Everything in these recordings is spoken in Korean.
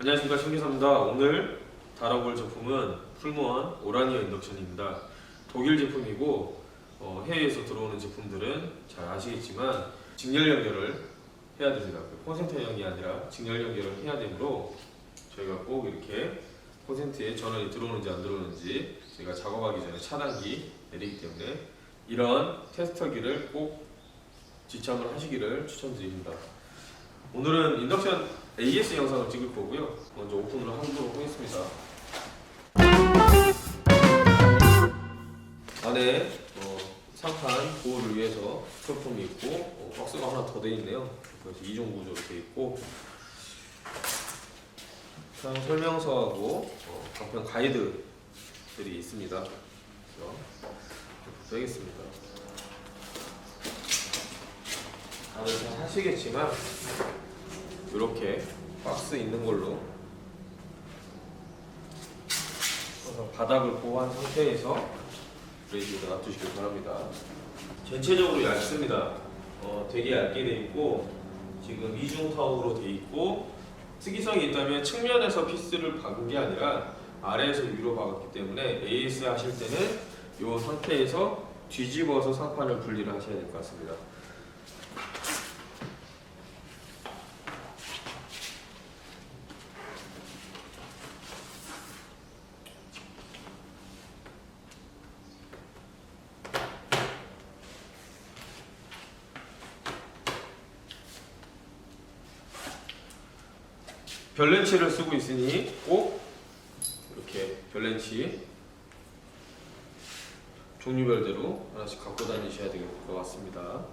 안녕하십니까 신기사입니다. 오늘 다뤄볼 제품은 풀무원 오라니어 인덕션입니다. 독일 제품이고 어, 해외에서 들어오는 제품들은 잘 아시겠지만 직렬 연결을 해야 됩니다. 그 콘센트형이 아니라 직렬 연결을 해야 되므로 저희가 꼭 이렇게 콘센트에 전원이 들어오는지 안 들어오는지 제가 작업하기 전에 차단기 내리기 때문에 이런 테스터기를 꼭 지참을 하시기를 추천드립니다. 오늘은 인덕션 AS 영상을 찍을 거고요. 먼저 오픈을 하도록 하겠습니다. 안에 어, 상판 보호를 위해서 스토폼이 있고 어, 박스가 하나 더 돼 있네요. 그래서 이중 구조로 돼 있고 사용 설명서하고 어, 간편 가이드들이 있습니다. 빼겠습니다. 다들 잘 하시겠지만 이렇게 박스 있는 걸로 바닥을 보호한 상태에서 브레이크를 놔두시길 바랍니다. 전체적으로 얇습니다. 어, 되게 얇게 돼 있고 지금 이중 타옥으로 돼 있고 특이성이 있다면 측면에서 피스를 박은 게 아니라 아래에서 위로 박았기 때문에 AS 하실 때는 이 상태에서 뒤집어서 상판을 분리를 하셔야 될 것 같습니다. 별렌치를 쓰고 있으니 꼭 이렇게 별렌치 종류별대로 하나씩 갖고 다니셔야 될 것 같습니다.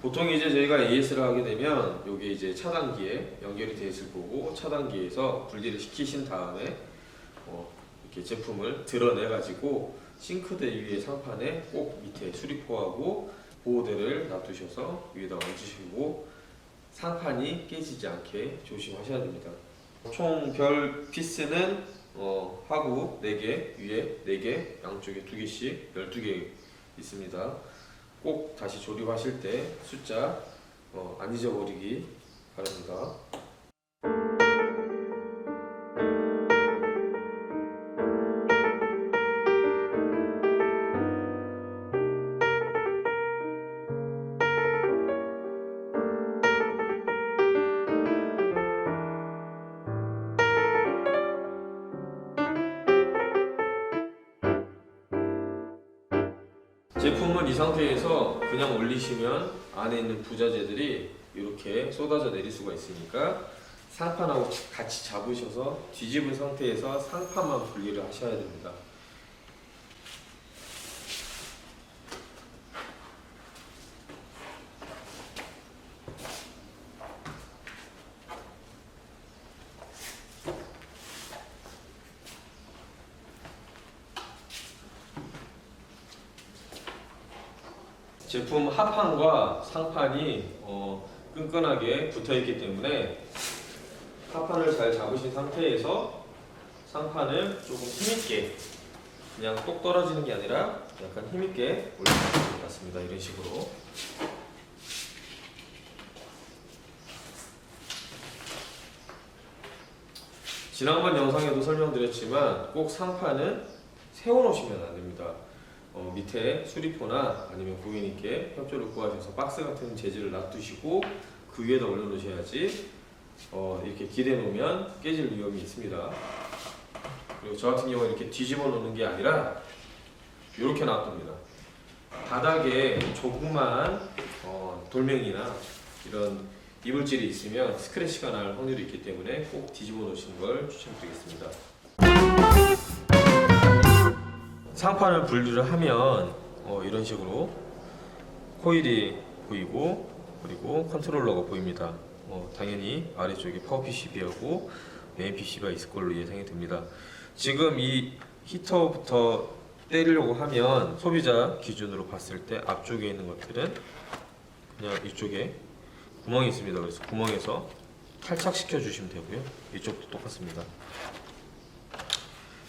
보통 이제 저희가 AS를 하게 되면 이게 이제 차단기에 연결이 되어 있을 거고 차단기에서 분리를 시키신 다음에 어, 이렇게 제품을 드러내 가지고 싱크대 위에 상판에 꼭 밑에 수리포하고 보호대를 놔두셔서 위에다 얹으시고 상판이 깨지지 않게 조심하셔야 됩니다. 총 별 피스는 어, 하구 4개, 위에 4개, 양쪽에 2개씩 12개 있습니다. 꼭 다시 조립하실 때 숫자 어, 안 잊어버리기 상태에서 그냥 올리시면 안에 있는 부자재들이 이렇게 쏟아져 내릴 수가 있으니까 상판하고 같이 잡으셔서 뒤집은 상태에서 상판만 분리를 하셔야 됩니다. 제품 하판과 상판이 어, 끈끈하게 붙어 있기 때문에 하판을 잘 잡으신 상태에서 상판을 조금 힘있게 그냥 똑 떨어지는 게 아니라 약간 힘있게 올려주시면 것 같습니다. 이런 식으로 지난번 영상에도 설명드렸지만 꼭 상판은 세워놓으시면 안 됩니다. 어, 밑에 수리포나 아니면 고객님께 협조를 구하셔서 박스 같은 재질을 놔두시고 그 위에다 올려놓으셔야지 어, 이렇게 기대 놓으면 깨질 위험이 있습니다. 그리고 저 같은 경우는 이렇게 뒤집어 놓는 게 아니라 이렇게 놔둡니다. 바닥에 조그만 어, 돌멩이나 이런 이물질이 있으면 스크래치가 날 확률이 있기 때문에 꼭 뒤집어 놓으시는 걸 추천드리겠습니다. 상판을 분리를 하면 어, 이런 식으로 코일이 보이고 그리고 컨트롤러가 보입니다. 어, 당연히 아래쪽에 파워 PCB하고 메인 PCB가 있을 걸로 예상이 됩니다. 지금 이 히터부터 때리려고 하면 소비자 기준으로 봤을 때 앞쪽에 있는 것들은 그냥 이쪽에 구멍이 있습니다. 그래서 구멍에서 탈착시켜 주시면 되고요. 이쪽도 똑같습니다.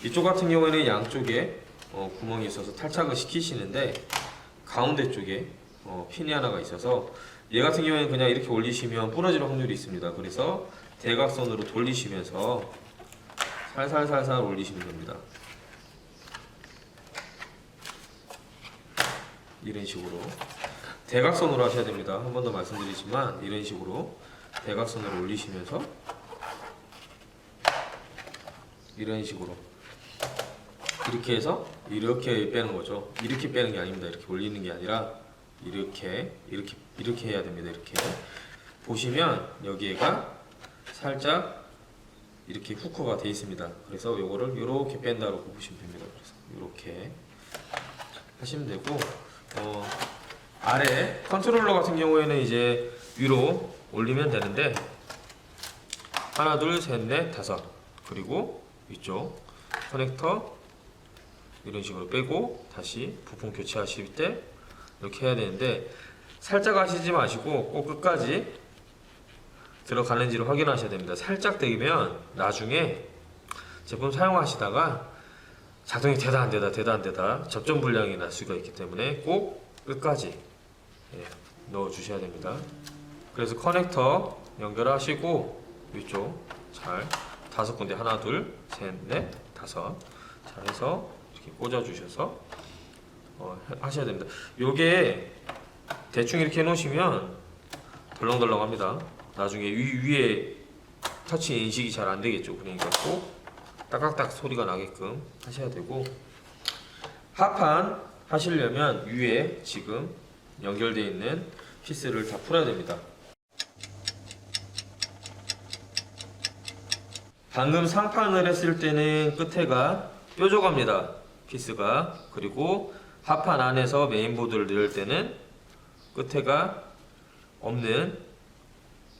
이쪽 같은 경우에는 양쪽에 어, 구멍이 있어서 탈착을 시키시는데 가운데 쪽에 어, 핀이 하나가 있어서 얘 같은 경우에는 그냥 이렇게 올리시면 부러질 확률이 있습니다. 그래서 대각선으로 돌리시면서 살살살살 올리시면 됩니다. 이런 식으로 대각선으로 하셔야 됩니다. 한 번 더 말씀드리지만 이런 식으로 대각선으로 올리시면서 이런 식으로 이렇게 해서 이렇게 빼는 거죠. 이렇게 빼는 게 아닙니다. 이렇게 올리는 게 아니라 이렇게 이렇게 이렇게 해야 됩니다. 이렇게 보시면 여기에가 살짝 이렇게 후크가 돼 있습니다. 그래서 요거를 이렇게 뺀다고 보시면 됩니다. 그래서 이렇게 하시면 되고 어, 아래 컨트롤러 같은 경우에는 이제 위로 올리면 되는데 하나 둘 셋 넷 다섯 그리고 이쪽 커넥터 이런 식으로 빼고 다시 부품 교체하실 때 이렇게 해야 되는데 살짝 하시지 마시고 꼭 끝까지 들어가는지를 확인하셔야 됩니다. 살짝 되면 나중에 제품 사용하시다가 작동이 되다 안 되다 되다 안 되다 접점 불량이 날 수가 있기 때문에 꼭 끝까지 예, 넣어 주셔야 됩니다. 그래서 커넥터 연결하시고 위쪽 잘 다섯 군데 하나 둘 셋 넷 다섯 잘 해서 꽂아 주셔서 어, 해- 하셔야 됩니다. 요게 대충 이렇게 해 놓으시면 덜렁덜렁 합니다. 나중에 위, 위에 터치 인식이 잘 안 되겠죠. 그러니까 꼭 따깍딱 소리가 나게끔 하셔야 되고 하판 하시려면 위에 지금 연결되어 있는 피스를 다 풀어야 됩니다. 방금 상판을 했을 때는 끝에가 뾰족합니다. 피스가 그리고 하판 안에서 메인보드를 넣을 때는 끝에가 없는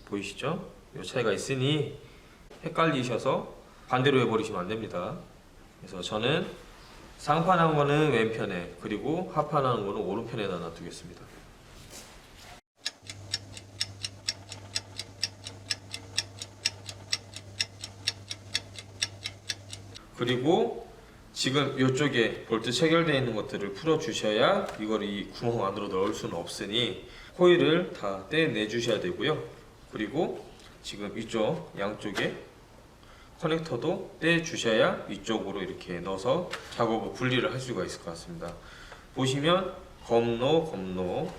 보이시죠? 이 차이가 있으니 헷갈리셔서 반대로 해버리시면 안 됩니다. 그래서 저는 상판한 거는 왼편에 그리고 하판하는 거는 오른편에다 놔두겠습니다. 그리고 지금 이쪽에 볼트 체결되어 있는 것들을 풀어 주셔야 이걸 이 구멍 안으로 넣을 수는 없으니 코일을 다 떼내 주셔야 되고요. 그리고 지금 이쪽 양쪽에 커넥터도 떼 주셔야 이쪽으로 이렇게 넣어서 작업을 분리를 할 수가 있을 것 같습니다. 보시면 검로 검로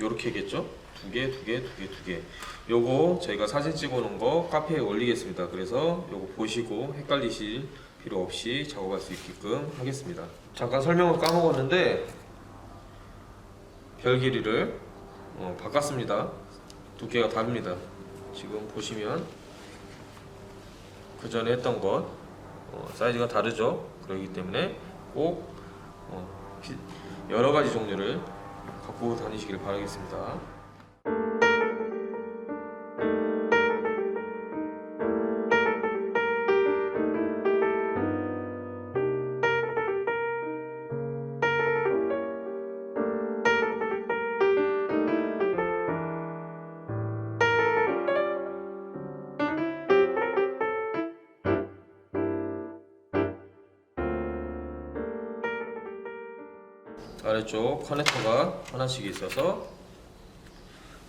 요렇게겠죠? 두 개, 두 개, 두 개, 두 개. 요거 저희가 사진 찍어 놓은 거 카페에 올리겠습니다. 그래서 요거 보시고 헷갈리실 필요 없이 작업할 수 있게끔 하겠습니다. 잠깐 설명을 까먹었는데 별 길이를 어, 바꿨습니다. 두께가 다릅니다. 지금 보시면 그 전에 했던 것 어, 사이즈가 다르죠. 그렇기 때문에 꼭 어, 피- 여러 가지 종류를 갖고 다니시길 바라겠습니다. 아래쪽 커넥터가 하나씩 있어서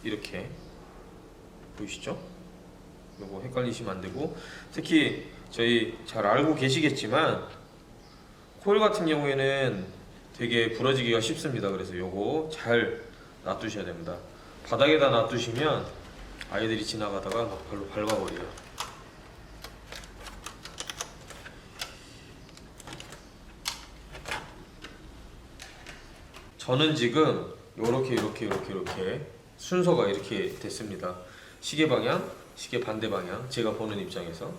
이렇게 보이시죠? 요거 헷갈리시면 안 되고 특히 저희 잘 알고 계시겠지만 코일 같은 경우에는 되게 부러지기가 쉽습니다. 그래서 요거 잘 놔두셔야 됩니다. 바닥에다 놔두시면 아이들이 지나가다가 막 발로 밟아버려요. 저는 지금 요렇게 요렇게 요렇게 요렇게 순서가 이렇게 됐습니다. 시계 방향, 시계 반대 방향 제가 보는 입장에서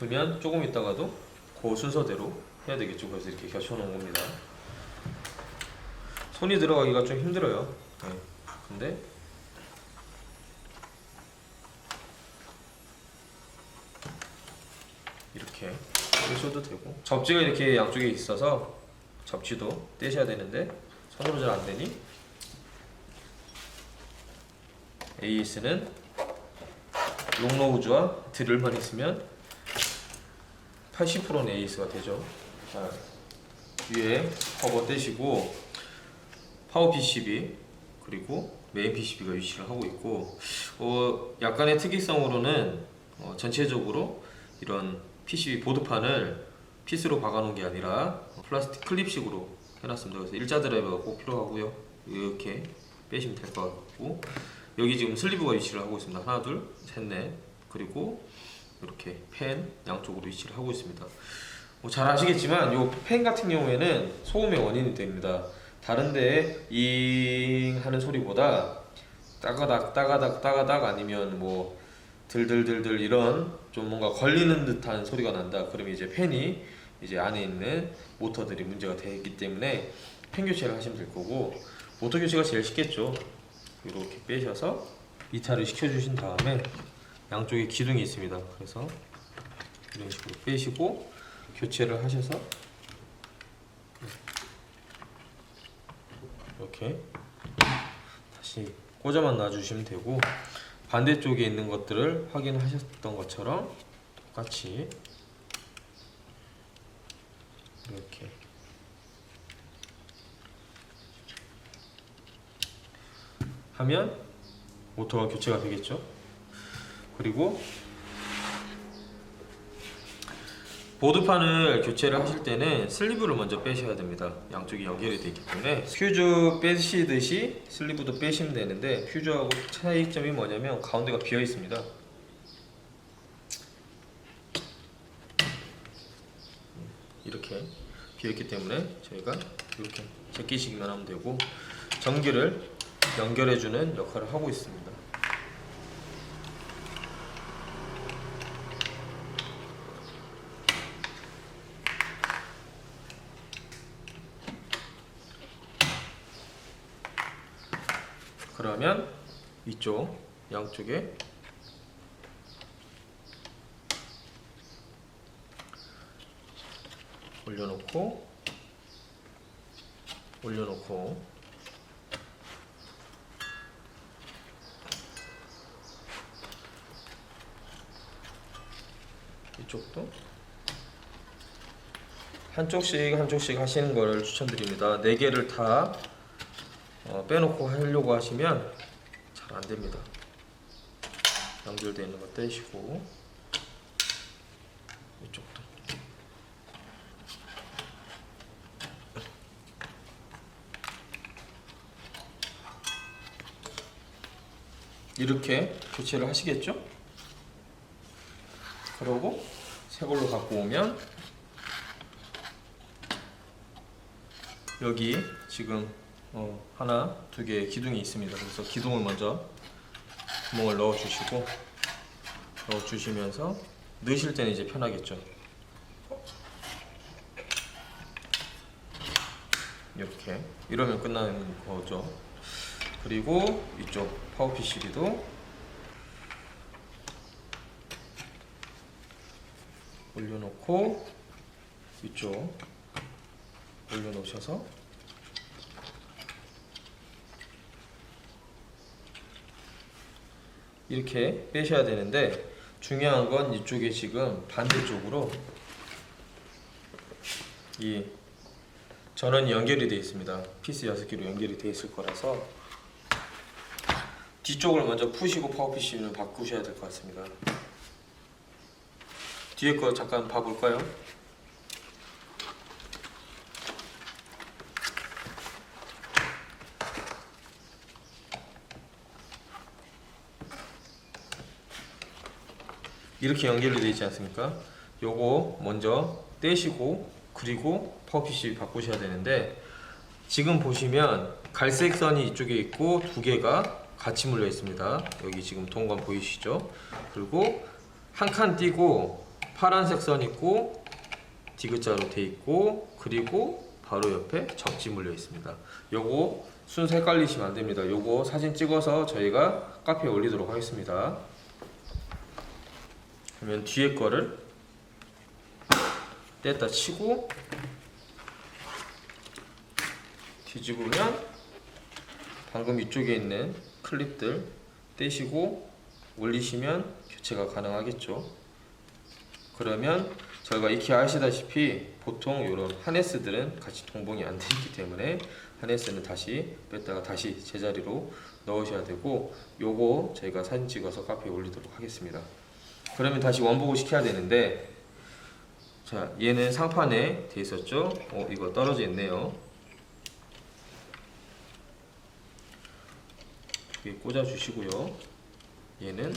그러면 조금 있다가도 그 순서대로 해야 되겠죠. 그래서 이렇게 겨쳐놓은 겁니다. 손이 들어가기가 좀 힘들어요. 네. 근데 이렇게 떼셔도 되고 접지가 이렇게 양쪽에 있어서 접지도 떼셔야 되는데 손으로 잘 안 되니 AS는 롱로우즈와 드릴만 있으면 80%는 AS가 되죠. 자, 위에 커버 떼시고 파워 PCB 그리고 메인 PCB가 위치를 하고 있고 어, 약간의 특이성으로는 어, 전체적으로 이런 PCB 보드판을 피스로 박아놓은 게 아니라 플라스틱 클립식으로 해놨습니다. 그래서 일자 드라이버가 꼭 필요하고요. 이렇게 빼시면 될 것 같고 여기 지금 슬리브가 위치를 하고 있습니다. 하나, 둘, 셋, 넷 그리고 이렇게 펜 양쪽으로 위치를 하고 있습니다. 뭐 잘 아시겠지만 이 펜 같은 경우에는 소음의 원인이 됩니다. 다른데 잉 하는 소리보다 따가닥 따가닥 따가닥 아니면 뭐 들들들들 이런 좀 뭔가 걸리는 듯한 소리가 난다. 그러면 이제 펜이 이제 안에 있는 모터들이 문제가 되기 때문에 펜 교체를 하시면 될 거고 모터 교체가 제일 쉽겠죠. 이렇게 빼셔서 이탈을 시켜주신 다음에 양쪽에 기둥이 있습니다. 그래서 이런 식으로 빼시고 교체를 하셔서 이렇게 다시 꽂아만 놔주시면 되고 반대쪽에 있는 것들을 확인하셨던 것처럼 똑같이 이렇게 하면 모터가 교체가 되겠죠. 그리고 보드판을 교체를 하실 때는 슬리브를 먼저 빼셔야 됩니다. 양쪽이 연결이 되어 있기 때문에 퓨즈 빼시듯이 슬리브도 빼시면 되는데 퓨즈하고 차이점이 뭐냐면 가운데가 비어 있습니다. 이렇게 비어 있기 때문에 저희가 이렇게 제끼시기만 하면 되고 전기를 연결해주는 역할을 하고 있습니다. 그러면 이쪽 양쪽에 올려놓고 올려놓고 이쪽도 한쪽씩 한쪽씩 하시는 거를 추천드립니다. 네 개를 다 어, 빼놓고 하려고 하시면 잘 안 됩니다. 연결되어 있는 거 떼시고 이쪽도 이렇게 교체를 하시겠죠? 그러고 새 걸로 갖고 오면 여기 지금 어, 하나, 두 개의 기둥이 있습니다. 그래서 기둥을 먼저 구멍을 넣어 주시고 넣어 주시면서 넣으실 때는 이제 편하겠죠. 이렇게 이러면 끝나는 거죠. 그리고 이쪽 파워 PCB도 올려놓고 이쪽 올려놓으셔서 이렇게 빼셔야 되는데 중요한 건 이쪽에 지금 반대쪽으로 이 전원이 연결이 되어 있습니다. 피스 6개로 연결이 되어 있을 거라서 뒤쪽을 먼저 푸시고 파워 PCB는 바꾸셔야 될 것 같습니다. 뒤에 거 잠깐 봐볼까요? 이렇게 연결이 되어 있지 않습니까? 요거 먼저 떼시고 그리고 파워 PC 바꾸셔야 되는데 지금 보시면 갈색 선이 이쪽에 있고 두 개가 같이 물려 있습니다. 여기 지금 동관 보이시죠? 그리고 한 칸 띄고 파란색 선 있고 디귿자로 돼 있고 그리고 바로 옆에 적지 물려 있습니다. 요거 순서 헷갈리시면 안 됩니다. 요거 사진 찍어서 저희가 카페에 올리도록 하겠습니다. 그러면 뒤에 거를 뗐다 치고 뒤집으면 방금 이쪽에 있는 클립들 떼시고 올리시면 교체가 가능하겠죠. 그러면 저희가 익히 아시다시피 보통 이런 하네스들은 같이 동봉이 안 돼 있기 때문에 하네스는 다시 뺐다가 다시 제자리로 넣으셔야 되고 요거 저희가 사진 찍어서 카페에 올리도록 하겠습니다. 그러면 다시 원복을 시켜야 되는데 자 얘는 상판에 돼 있었죠? 어 이거 떨어져 있네요. 여기 꽂아 주시고요. 얘는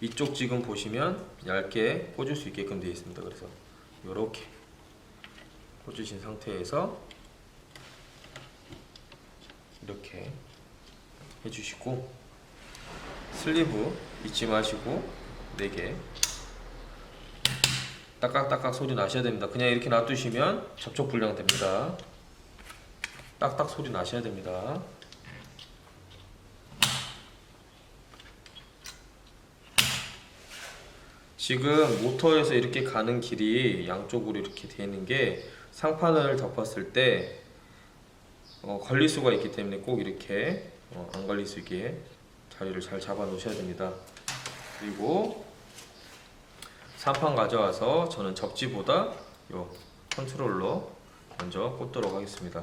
이쪽 지금 보시면 얇게 꽂을 수 있게끔 되어 있습니다. 그래서 이렇게 꽂으신 상태에서 이렇게 해주시고 슬리브 잊지 마시고 4개 딱딱딱딱 소리 나셔야 됩니다. 그냥 이렇게 놔두시면 접촉 불량 됩니다. 딱딱 소리 나셔야 됩니다. 지금 모터에서 이렇게 가는 길이 양쪽으로 이렇게 되어 있는 게 상판을 덮었을 때 어, 걸릴 수가 있기 때문에 꼭 이렇게 어, 안 걸릴 수 있게 자리를 잘 잡아 놓으셔야 됩니다. 그리고 상판 가져와서 저는 접지보다 요 컨트롤러 먼저 꽂도록 하겠습니다.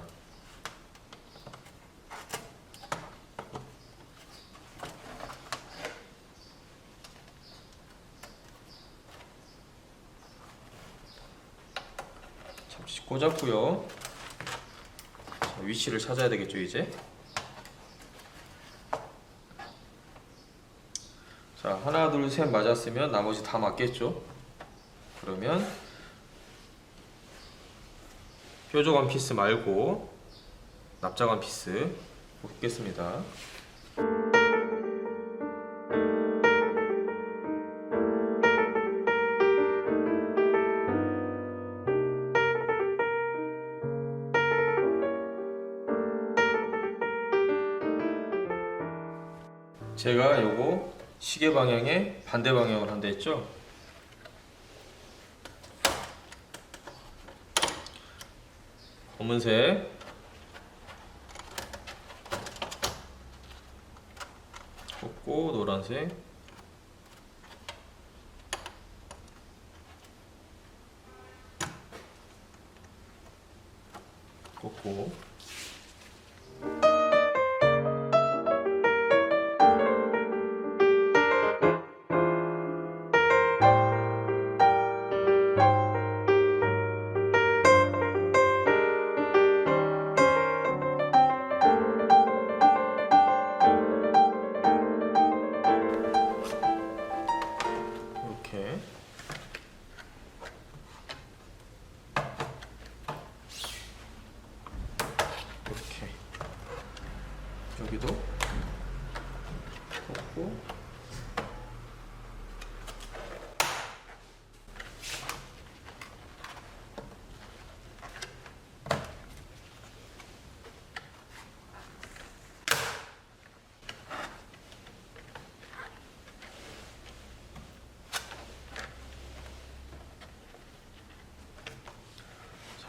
접시 꽂았고요. 자, 위치를 찾아야 되겠죠 이제. 자 하나 둘 셋 맞았으면 나머지 다 맞겠죠. 그러면 뾰족한 피스 말고 납작한 피스 꽂겠습니다. 반대 방향을 한다 했죠? 검은색. 꽂고 노란색. 꽂고 이렇게 이렇게 여기도 꽂고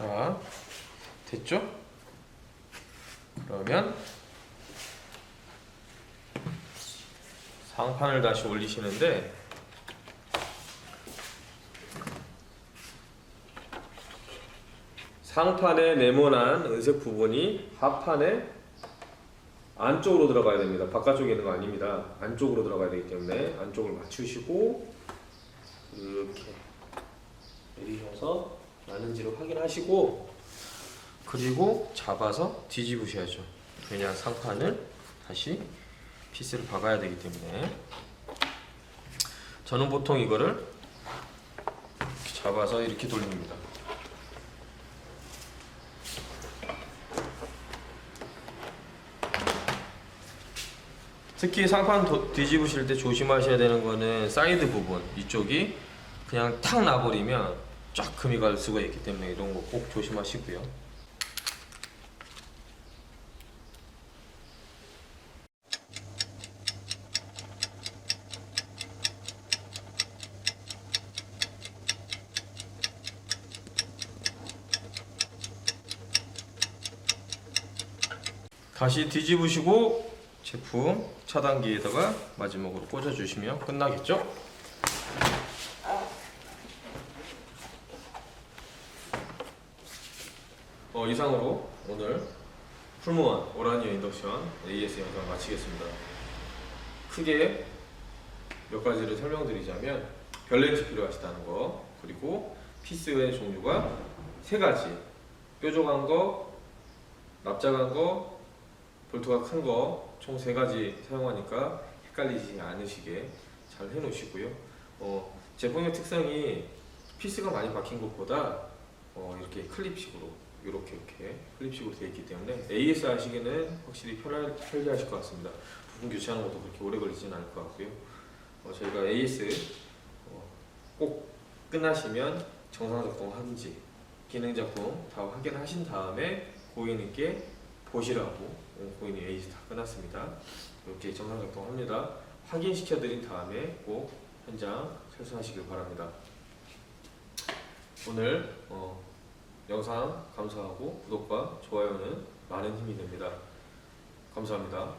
자 됐죠? 그러면 상판을 다시 올리시는데 상판에 네모난 은색 부분이 하판에 안쪽으로 들어가야 됩니다. 바깥쪽에 있는 거 아닙니다. 안쪽으로 들어가야 되기 때문에 안쪽을 맞추시고 이렇게 내리셔서 나는지를 확인하시고 그리고 잡아서 뒤집으셔야죠. 그냥 상판을 다시 피스를 박아야 되기 때문에 저는 보통 이거를 잡아서 이렇게 돌립니다. 특히 상판 도- 뒤집으실 때 조심하셔야 되는 거는 사이드 부분 이쪽이 그냥 탁 나버리면 쫙 금이 갈 수가 있기 때문에 이런 거 꼭 조심하시고요. 다시 뒤집으시고 제품 차단기에다가 마지막으로 꽂아주시면 끝나겠죠? 어, 이상으로 오늘 풀무원 오라니오 인덕션 AS 영상 마치겠습니다. 크게 몇 가지를 설명드리자면 별렌치 필요하시다는 거 그리고 피스의 종류가 세 가지 뾰족한 거, 납작한 거, 볼트가 큰 거 총 세 가지 사용하니까 헷갈리지 않으시게 잘 해놓으시고요. 어, 제품의 특성이 피스가 많이 박힌 것보다 어, 이렇게 클립식으로 이렇게 이렇게 클립식으로 되어 있기 때문에 AS 하시기는 확실히 편할, 편리하실 것 같습니다. 부품 교체하는 것도 그렇게 오래 걸리지는 않을 것 같고요. 어, 저희가 AS 어, 꼭 끝나시면 정상 작동 하는지 기능 작동 다 확인하신 다음에 고객님께 보시라고 어, 고객님 AS 다 끝났습니다. 이렇게 정상 작동합니다. 확인시켜 드린 다음에 꼭 현장 철수하시길 바랍니다. 오늘 어, 영상 감사하고 구독과 좋아요는 많은 힘이 됩니다. 감사합니다.